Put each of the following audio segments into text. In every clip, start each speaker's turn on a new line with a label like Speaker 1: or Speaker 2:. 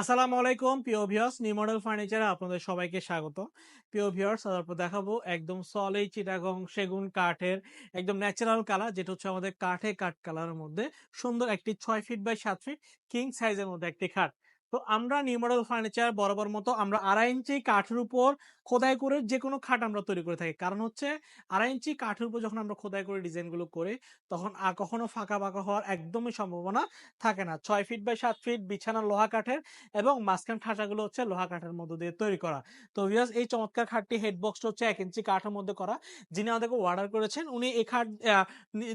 Speaker 1: আসসালামু আলাইকুম, প্রিয় ভিউয়ার্স, নিউ মডেল ফার্নিচারে আপনাদের সবাইকে স্বাগত। প্রিয় ভিউয়ার্স তারপর দেখাবো একদম সলিড চিটাগং সেগুন কাঠের একদম ন্যাচারাল কালার যেটা হচ্ছে আমাদের কাঠে কাঠ কালারের মধ্যে সুন্দর একটি ছয় ফিট বাই সাত ফিট কিং সাইজের মধ্যে একটি খাট। তো আমরা নিউ মডেল ফার্নিচার বরাবর মতো আমরা আড়াই ইঞ্চি কাঠের উপর খোদাই করে যে কোনো খাট আমরা তৈরি করে থাকি। কারণ হচ্ছে আড়াই ইঞ্চি কাঠের উপর যখন আমরা খোদাই করে ডিজাইনগুলো করি, তখন আর কখনো ফাঁকা বাঁকা হওয়ার একদমই সম্ভাবনা থাকে না। ছয় ফিট বাই সাত ফিট বিছানা লোহা কাঠের এবং মাঝখান খাঁচাগুলো হচ্ছে লোহা কাঠের মধ্যে দিয়ে তৈরি করা। তো ভিউয়ার্স এই চমৎকার খাটটি হেড বক্সটা হচ্ছে এক ইঞ্চি কাঠের মধ্যে করা। যিনি আমাদেরকে অর্ডার করেছেন, উনি এই খাট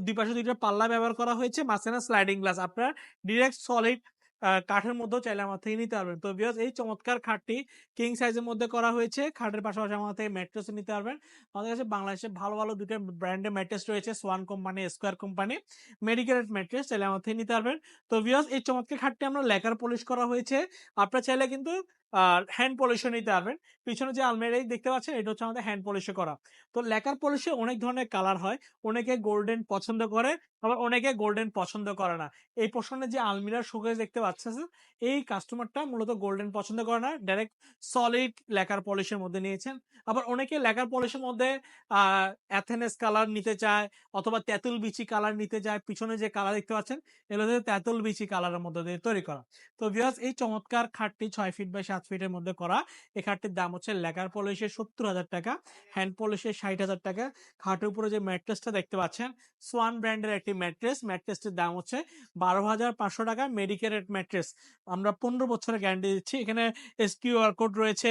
Speaker 1: দুই পাশে দুইটা পাল্লা ব্যবহার করা হয়েছে, মাঝখানে স্লাইডিং গ্লাস আপনার ডিরেক্ট সলিড কাঠের মধ্যেও চাইলে আমার থেকে নিতে পারবেন। তো বিয়াস এই চমৎকার খাটটি কিং সাইজের মধ্যে করা হয়েছে। খাটের পাশাপাশি আমার থেকে ম্যাট্রেস নিতে পারবেন। আমাদের কাছে বাংলাদেশে ভালো ভালো দুটো ব্র্যান্ডের ম্যাট্রেস রয়েছে swan company square company medical mattress চাইলে আমার থেকে নিতে পারবেন। তো বিয়াস এই চমৎকার খাটটি আমরা লেকার পলিশ করা হয়েছে। আপনার চাইলে কিন্তু হ্যান্ড পলিশও নিতে পারবেন। পিছনে যে আলমারি দেখতে পাচ্ছেন, এটা হচ্ছে আমাদের হ্যান্ড পলিশে করা। তো লেকার পলিশে অনেক ধরনের কালার হয়। অনেকে গোল্ডেন পছন্দ করে, আবার অনেকে গোল্ডেন পছন্দ করে না। এই পোর্শনে যে আলমিরার শোকেস দেখতে পাচ্ছেন, এই কাস্টমারটা মূলত গোল্ডেন পছন্দ করে না ডাইরেক্ট সলিড লেকার পলিশের মধ্যে নিয়েছেন। আবার অনেকে লেকার পলিশের মধ্যে অ্যাথেনেস কালার নিতে চায়, অথবা তেঁতুল বিচি কালার নিতে চায়। পিছনে যে কালার দেখতে পাচ্ছেন, এগুলো তেঁতুল বিচি কালারের মধ্যে দিয়ে তৈরি করা। তো ভিউয়ার্স এই চমৎকার খাটটি ছয় ফিট বাই সাত ফিটের মধ্যে করা। এই খাটটির দাম হচ্ছে লেকার পলিশের সত্তর হাজার টাকা, হ্যান্ড পলিশের ষাট হাজার টাকা। খাটের উপরে যে ম্যাট্রেসটা দেখতে পাচ্ছেন, সোয়ান ব্র্যান্ডের একটি ম্যাট্রেস। ম্যাট্রেসটির দাম হচ্ছে বারো হাজার পাঁচশো টাকা মেডিকেলের ম্যাট্রেস। আমরা পনেরো বছরের গ্যারান্টি দিচ্ছি। এখানে কিউআর কোড রয়েছে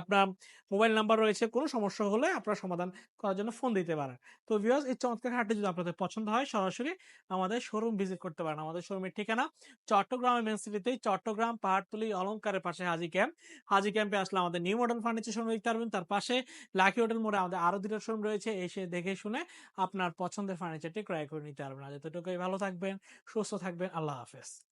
Speaker 1: আপনার মোবাইল নাম্বার রয়েছে। কোনো সমস্যা হলে আপনারা সমাধান করার জন্য ফোন দিতে পারেন। তো ভিউয়ার্স, এই চমৎকার হাটে যদি আপনাদের পছন্দ হয়, সরাসরি আমাদের শোরুম ভিজিট করতে পারেন। আমাদের শোরুমের ঠিকানা চট্টগ্রাম মেন সিটিতে চট্টগ্রাম, পাহাড়তলি, অলংকারের পাশে হাজি ক্যাম্প হাজি ক্যাম্পে আসলে আমাদের নিউ মডেল ফার্নিচার শোরুম দেখতে পারবেন তার পাশে লাকি হোটেল মোড়ে আমাদের আরও দুটো শোরুম রয়েছে, এসে দেখে শুনে আপনার পছন্দের ফার্নিচারটি ক্রয় করে নিতে পারবেন। আজ এতটুকুই, ভালো থাকবেন, সুস্থ থাকবেন, আল্লাহ হাফেজ।